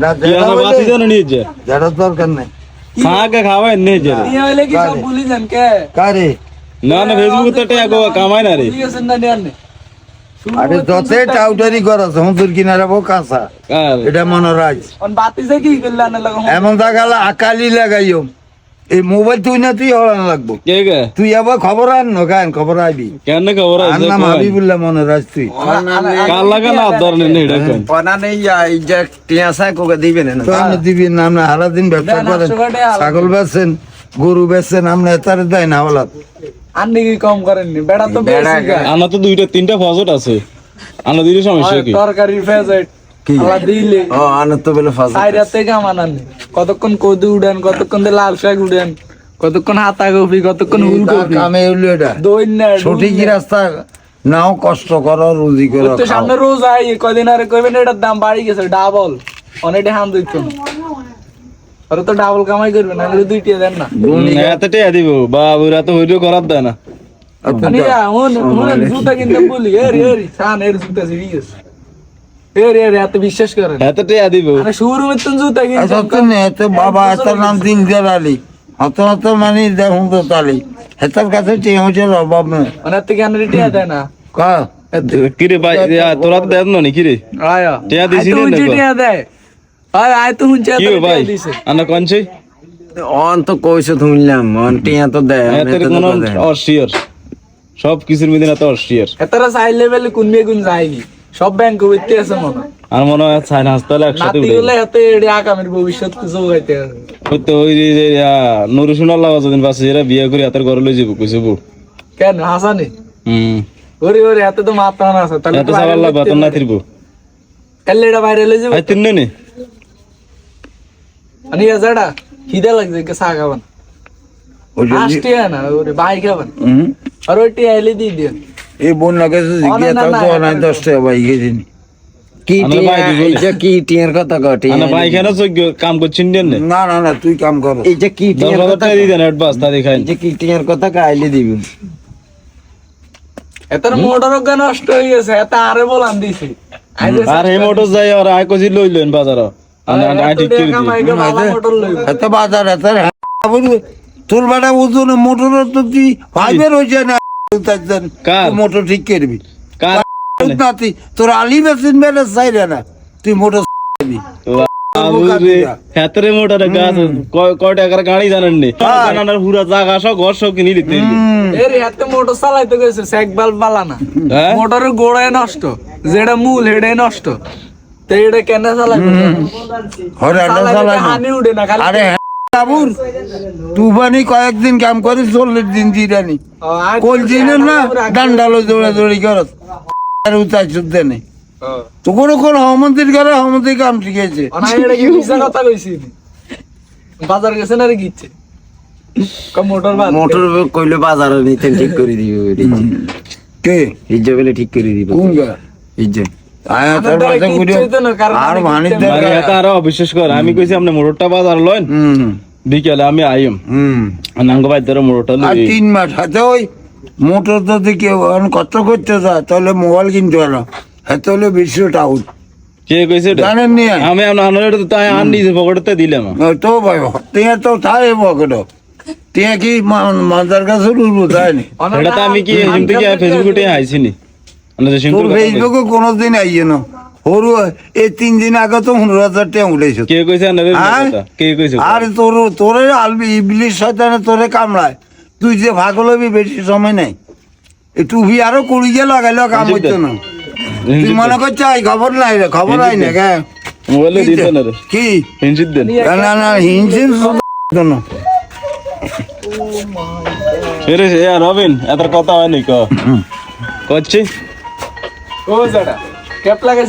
না যেটা বাতি জানো নিয়ে যা যেটা দরকার নেই। খাকে খাওয়াই নিয়ে যা নিয়ে হইলে কি সব ভুলি যান কে? কারে? না না ফেসবুক তো টাকা কামাই না রে। ভুলি গেছেন না নিয়ে আনলে। শুরু আরে যতে টাউটারি করা সমুদ্র কিনারে বউ কাঁচা। এটা মনোরাজ। অন বাতিছে কি করলে আনে লাগো এমন জায়গা আকালি লাগাইও এই মোবাইল তুই না তুই হলান লাগবো। তুই আবার খবর আন ন কেন খবর আইবি। কেন খবর আর আছে নাম? হাবিবুল্লাহ মনোরাজ তুই। কার লাগা না আদার নেই এটা কোন পনা নেই এই যে টিয়া সাই কোকে দিবেন না আপনি না হারা দিন ব্যবসা করেন। ছাগল বেচছেন গরু বেচছেন আপনি তার দেয় না হলাত। আন্নি কি কম করেননি? বেড়া তো বেড়া বেশি আনা তো দুইটা তিনটা ফজট আছে। আনা দুইটা সমস্যা কি? তরকারির ফেভারিট কি? দিলে। ও আনত তো বলে ফাজ সাইরা থেকে আমানান কতক্ষণ কদু উড়েন কতক্ষণ লাল শাক উড়েন কতক্ষণ হাতা কপি কতক্ষণ তার ফুলকপি কামে হইল এটা। দইন না সঠিক রাস্তা নাও কষ্ট করো রুজি করো তো সামনে রোজ আই কদিন আরে কইবেন এটার দাম বাড়ি গেছে ডাবল অনেকটা হাম দিত আর তো ডাবল কামাই করবে না হলে দুইটা দেন না। এত টাকা দিব বাবুরা তো হইল করার দেয় না। হুন জুতা কিনতে বলি এরি এরি সান এর জুতা সিরিয়াস এরি এরি এত বিশ্বাস এত টাকা দিব। আরে জুতা নে তো বাবা এত নাম দিন দেড়ালি অত অত মানে দেখুন তো তালি। হেতার কাছে টিয়া হচ্ছে অভাব নেই। মানে এত কেন রিটিয়া দেয় না। কা? কিরে ভাই তোরা তো দেন না নি কিরে? আয়া টিয়া দিছি আয় তো না হুঁচি টিয়া দেয়। আয় আয় তো হুঁচি টিয়া ভাই? আনা কোনছে? অন তো কইছে শুনলাম অন টিয়া তো দেয় অন। অস্ট্রিয়ার সব কিছুর মধ্যে না তো অস্ট্রিয়ার এতরা সাই লেভেলে কোন মেয়ে কোন যায়নি? সব ব্যাংক উঠতে আছে মনে। আর মনে হয় ছাই হাসপাতালে একসাথে উঠে গুলো হাতে এডি আগামীর ভবিষ্যৎ কিছু হইতে আছে ওই যে নুরুসুন আল্লাহ যদিন পাশে এরা বিয়ে করে হাতের ঘরে লই যাব কইছে বউ। কেন? হাসানি? হুম। ওরে ওরে হাতে তো মাথা না আছে তাহলে এত সব আল্লাহ বাতন না থিরবো কালে এটা বাইরে লই যাবে? আই তিন নে আনি আজাড়া খিদে লাগছে কে সা খাবেন ওই যে- আসতে না ওরে খাবেন হুম। আর ওইটি আইলে দিয়ে দিও এই বোন লাগে জিজ্ঞেস তাও তো না, নাই দশ টাকা ভাই গেছিন কি টিয়ার কথা টিয়া ভাই কেন কাম না। না না না তুই কাম কর। এই যে কি দশ টিয়ার কথা টাকা দেন অ্যাডভান্স তা দেখাই। যে কি টিয়ার কথা কাইলে দিবি। এতর মোটর নষ্ট হয়ে গেছে? এত আরে বলান দিছি। আর এই মোটর যাই আর আই কজি লই লইন বাজার আই ঠিক করে দিই মোটর বাজার তোর বেটা বুঝতো না মোটর তো তুই ফাইবার হয়েছে না? মোটর ঠিক করবি। কার নাতি তোর আলি মেশিন বেড়ে চাইরে না তুই মোটর গাছ কয় টাকার গাড়ি জানেন নি? জানার পুরা জায়গা সব ঘর সব কিনে দিতে এর হাতে মোটর চালাইতে গেছে সেক বাল্ব বালানা হ্যাঁ? মোটরের গোড়ায় নষ্ট যেটা মূল হেডে নষ্ট। তো এটা কেন চালাইবে হরে চালাই উঠে না খালি বাবুর তুফানি কয়েকদিন কাম করে চল্লিশ দিন জিরানি। ও, আয় কোল তো দিনের না ডান্ডালো দৌড়া দৌড়ি করত আর উতাই চুদ্দে নেই তো কোনো কোন হমন্দির করে হমন্দির কাম শিখেছে? বাজার গেছে না রে গিচ্ছে মোটর কইলে বাজারে নিতে ঠিক করে দিবি কে? ইজ্জত বলে ঠিক করে দিবি। কোন তো না, আর আরে আরও অবিশ্বাস কর। আমি কইছি আপনি মোটরটা বাজার লইন। হুম। বিকেলে আমি আইম। হুম। নাঙ্গ ভাই ধরে মোটরটা লই তিন মাস হাতে ওই মোটর যদি কেউ এখন কত করতে যায় তাহলে মোবাইল কিনতে হলো হাতে হলে বিশ্ব টাউট কে কইছে জানেন নি? আমি আপনার আনার তো তাই আন দিয়েছে পকেটে দিলাম। তো ভাই টিয়া তো তাই বকড টিয়া কি মাদার কাছে উঠবো তাই নি? এটা তো আমি কি এম থেকে ফেসবুকে আইছিনি ফেসবুকে কোনোদিন আইয়ে না সরু এই তিন দিন আগে তো পনেরো হাজার টাকা উঠেছে। কে কইছে হ্যাঁ? কথা কে কইছে আর তোর তোরে আলবি তোরে কামড়ায়। তুই যে ভাগল হবি বেশি সময় নাই। এই টুপি আরও কুড়ি যে লাগাইলো কাম না তুই মনে করছ আই খবর নাই রে? খবর আই না কে এ রবিন এত কথা হয়নি ক? করছি ও জাডা ক্যাপ লাগাইছে?